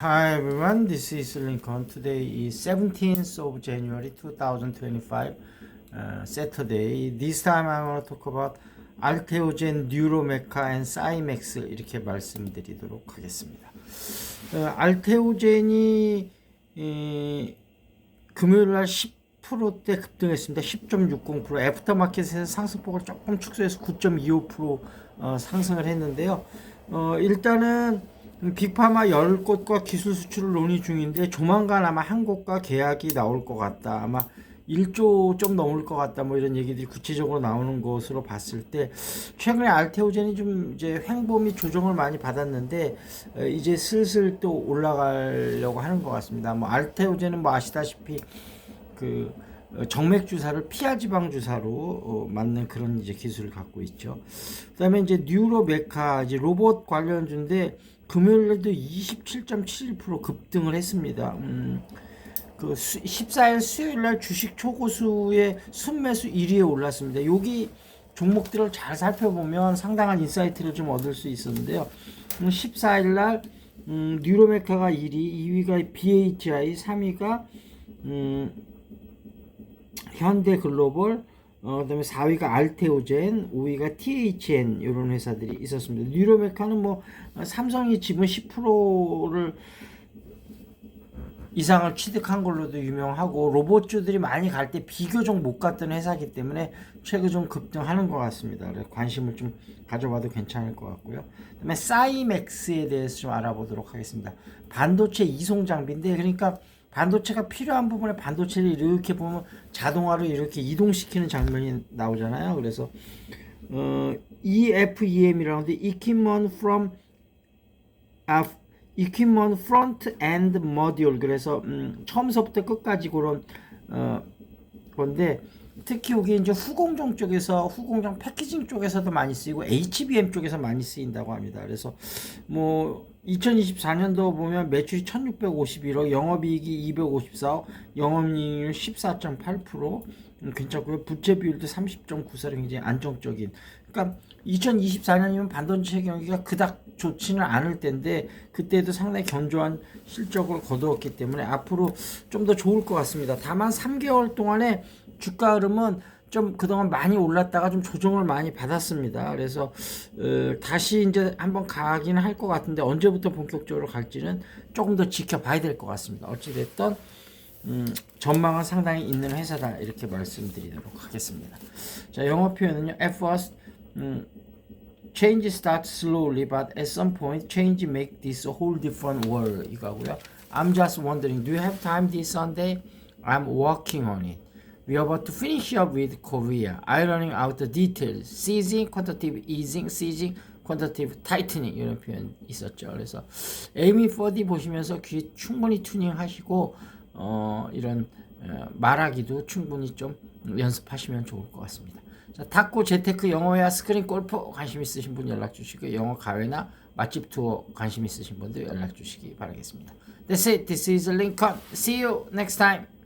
Hi everyone, this is Lincoln. Today is 17th of January 2025, uh, Saturday. This time I want to talk about Alteogen, Neuromecha and Cymex 이렇게 말씀드리도록 하겠습니다. 어, 알테오젠이 이, 금요일 날 10%대 급등했습니다. 10.60% 애프터마켓에서 상승폭을 조금 축소해서 9.25% 어, 상승을 했는데요. 어, 일단은 빅파마 10곳과 기술 수출을 논의 중인데 조만간 아마 한 곳과 계약이 나올 것 같다. 아마 1조 좀 넘을 것 같다. 뭐 이런 얘기들이 구체적으로 나오는 것으로 봤을 때 최근에 알테오젠이 좀 이제 횡보미 조정을 많이 받았는데 어, 이제 슬슬 또 올라가려고 하는 것 같습니다. 뭐 알테오젠은 뭐 아시다시피 그 어, 정맥 주사를 피하 지방 주사로 어, 맞는 그런 이제 기술을 갖고 있죠. 그다음에 이제 뉴로메카 이제 로봇 관련주인데 금요일에도 27.71% 급등을 했습니다. 음, 그 수, 14일 수요일 날 주식 초고수의 순매수 1위에 올랐습니다. 여기 종목들을 잘 살펴보면 상당한 인사이트를 좀 얻을 수 있었는데요. 음, 14일 날 음, 뉴로메카가 1위, 2위가 BHI, 3위가 음, 현대 글로벌, 어, 그다음에 4위가 알테오젠, 5위가 THN 이런 회사들이 있었습니다. 뉴로메카는 뭐 어, 삼성이 지분 10%를 이상을 취득한 걸로도 유명하고 로봇주들이 많이 갈 때 비교적 못 갔던 회사이기 때문에 최근 좀 급등하는 것 같습니다. 그래서 관심을 좀 가져봐도 괜찮을 것 같고요. 그다음에 사이맥스에 대해서 좀 알아보도록 하겠습니다. 반도체 이송 장비인데 그러니까 반도체가 필요한 부분에 반도체를 이렇게 보면 자동화로 이렇게 이동시키는 장면이 나오잖아요. 그래서 어, EFEM이라는데 Equipment from 아, Equipment Front End Module 그래서 음, 처음서부터 끝까지 그런 어, 건데 특히 여기 이제 후공정 쪽에서 후공정 패키징 쪽에서도 많이 쓰이고 HBM 쪽에서 많이 쓰인다고 합니다. 그래서 뭐 2024년도 보면 매출이 1651억, 영업이익이 254억, 영업이익률 14.8%, 음, 괜찮고요. 부채 비율도 30.94로 굉장히 안정적인. 그러니까 2024년이면 반도체 경기가 그닥 좋지는 않을 텐데 그때도 상당히 견조한 실적을 거두었기 때문에 앞으로 좀 더 좋을 것 같습니다. 다만 3개월 동안에 주가 흐름은 좀 그동안 많이 올랐다가 좀 조정을 많이 받았습니다. 그래서 어, 다시 이제 한번 가기는 할것 같은데 언제부터 본격적으로 갈지는 조금 더 지켜봐야 될 것 같습니다. 어찌됐든 음, 전망은 상당히 있는 회사다 이렇게 말씀드리도록 하겠습니다. 자 영어 표현은요. At first 음, change starts slowly, but at some point change make this a whole different world 이거고요. I'm just wondering, do you have time this Sunday? I'm working on it. We are about to finish up with Korea, ironing out the details, seizing, quantitative easing, seizing, quantitative tightening 이런 표현 있었죠. 그래서 에이미 포디 보시면서 귀 충분히 튜닝하시고 어, 이런 어, 말하기도 충분히 좀 연습하시면 좋을 것 같습니다. 자, 탁구 재테크 영어야 스크린 골프 관심 있으신 분 연락 주시고 영어 가외나 맛집 투어 관심 있으신 분들 연락 주시기 바라겠습니다. That's it. This is Lincoln. See you next time.